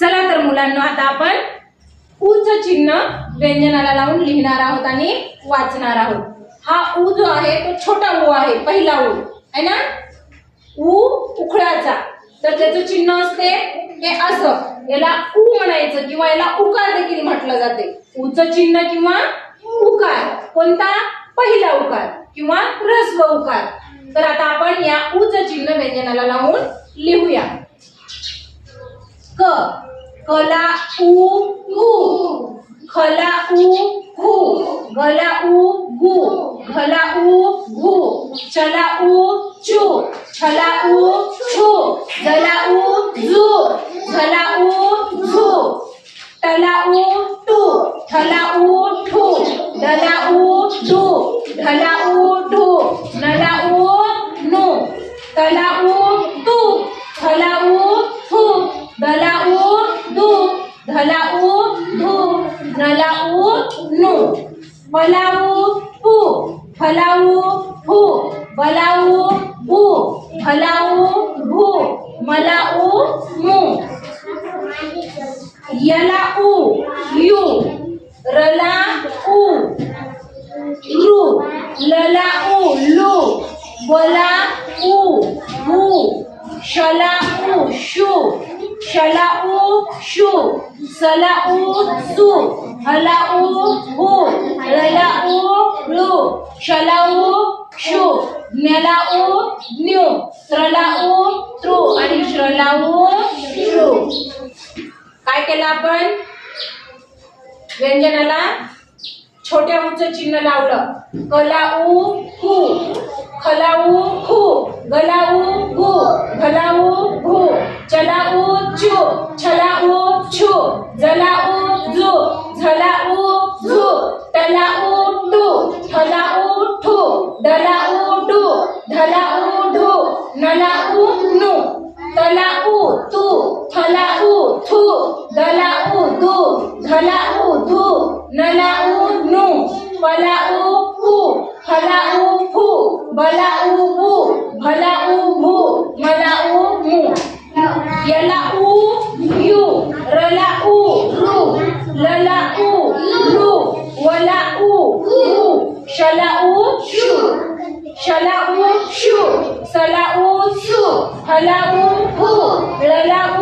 चला तर मुलांना आता आपण उच चिन्ह व्यंजनाला लावून लिहिणार आहोत आणि वाचणार आहोत. हा ऊ जो आहे तो छोटा ऊ आहे पहिला ऊ. आहे ना? ऊ उखळाचा. तर त्याचं चिन्ह असते हे असं. याला ऊ म्हणायचं किंवा याला उकार देखील म्हटलं जाते. ऊचं चिन्ह किंवा उकार. कोणता? पहिला उकार किंवा ह्रस्व उकार. तर आता आपण या ऊचं चिन्ह व्यंजनाला लावून लिहूया. कला उ उ खला उ खु गला उ गु। घला उ घु चला उ चु। छला उ छु। जला उ जु। झला उ झु। टला उ टू। ठला उ ठू। डला उ डू ढला उ ढू नला उ नु तला उ तू थला उ थू दला उ दू धला उ धू नला उ नु फलाऊ पू फलाऊ फू बलाऊ भू फलाऊ भू मलाऊ मू. यला ऊ यू. रला ऊ रु. लला ऊ लू. बोला ऊ हू शला ऊ शू. शला ऊ शू. सला ऊ सू. हला उ हू रला उ शु शला उ शू ज्ञला उ न्यू त्रला उ त्रू आणि श्रलाऊ श्रु काय केलं आपण? व्यंजनाला छोट्या उंच चिन्ह लावलं. कलाऊ हू खलाऊ खू गलाऊ गु घलाऊ घू चलाऊ चू छलाऊ छू जलाऊ झला झलाऊ झू टलाऊ टू ठलाऊ ठू डलाऊ डू ढलाऊ ढू नलाऊ नू तलाऊ तू थलाऊ थू दलाऊ दू धलाऊ धू नलाऊ नू पलाऊ पू फलाऊ फू बलाऊ भला भलाऊ भू मलाऊ मू Şala'u. U. Şala'u. u shu Şu. u shu Hala'u. Hu. Lala'u.